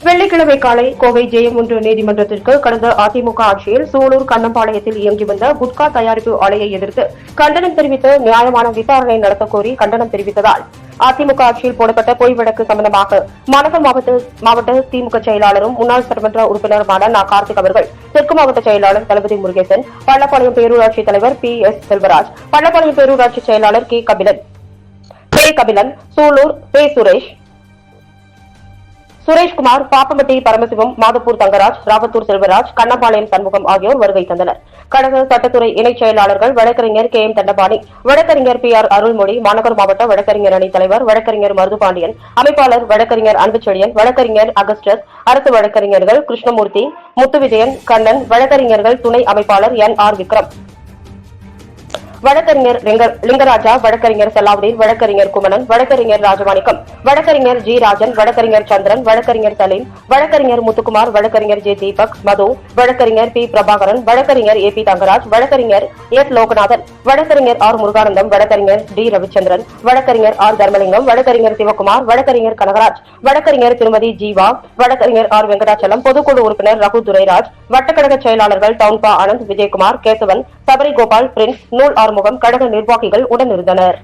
வெள்ளிக்கிழமை காலை கோவை ஜெயம் ஒன்று நீதிமன்றத்திற்கு கடந்த அதிமுக ஆட்சியில் சூலூர் கண்ணம்பாளையத்தில் இயங்கி வந்த குட்கா தயாரிப்பு ஆலையை எதிர்த்து கண்டனம் தெரிவித்து நியாயமான விசாரணை நடத்தக் கோரி கண்டனம் தெரிவித்ததால் அதிமுக ஆட்சியில் போடப்பட்ட பொய் வழக்கு சம்பந்தமாக மாநகர் மாவட்ட மாவட்ட திமுக செயலாளரும் முன்னாள் சட்டமன்ற உறுப்பினருமான நா. கார்த்திக் அவர்கள் தெற்கு மாவட்ட செயலாளர் தளபதி முருகேசன் பள்ளப்பாளையம் பேரூராட்சி தலைவர் பி. எஸ். செல்வராஜ் பள்ளப்பாளையம் பேரூராட்சி செயலாளர் கே. கபிலன் கே. கபிலன் சூலூர் பே. சுரேஷ் சுரேஷ்குமார் பாப்பம்பட்டி பரமசிவம் மாதப்பூர் தங்கராஜ் ராவத்தூர் செல்வராஜ் கண்ணபாளையம் சண்முகம் ஆகியோர் வருகை தந்தனர். கழக சட்டத்துறை இணைச் செயலாளர்கள் வழக்கறிஞர் கே எம் தண்டபாணி வழக்கறிஞர் பி ஆர் அருள்மொழி மாநகர் மாவட்ட வழக்கறிஞர் அணி தலைவர் வழக்கறிஞர் மருதுபாண்டியன் அமைப்பாளர் வழக்கறிஞர் அன்புச்செழியன் வழக்கறிஞர் அகஸ்டஸ் அரசு வழக்கறிஞர்கள் கிருஷ்ணமூர்த்தி முத்துவிஜயன் கண்ணன் வழக்கறிஞர்கள் துணை அமைப்பாளர் என் ஆர் விக்ரம். வழக்கறிஞர் லிங்கராஜா வழக்கறிஞர் செல்லாவுதீன் வழக்கறிஞர் குமணன் வழக்கறிஞர் ராஜமாணிக்கம் வழக்கறிஞர் ஜி ராஜன் வழக்கறிஞர் சந்திரன் வழக்கறிஞர் சலீம் வழக்கறிஞர் முத்துக்குமார் வழக்கறிஞர் ஜே தீபக் மது வழக்கறிஞர் பி பிரபாகரன் வழக்கறிஞர் ஏ பி தங்கராஜ் வழக்கறிஞர் எஸ் லோகநாதன் வழக்கறிஞர் ஆர் முருகானந்தம் வழக்கறிஞர் டி ரவிச்சந்திரன் வழக்கறிஞர் ஆர் தர்மலிங்கம் வழக்கறிஞர் சிவகுமார் வழக்கறிஞர் கனகராஜ் வழக்கறிஞர் திருமதி ஜீவா வழக்கறிஞர் ஆர் வெங்கடாச்சலம் பொதுக்குழு உறுப்பினர் ரகு துரைராஜ் வட்டக்கழக செயலாளர்கள் டவுன்பா ஆனந்த் விஜயகுமார் கேசவன் சபரி கோபால் பிரின்ஸ் நூல் ஆறுமுகம் கழக நிர்வாகிகள் உடனிருந்தனர்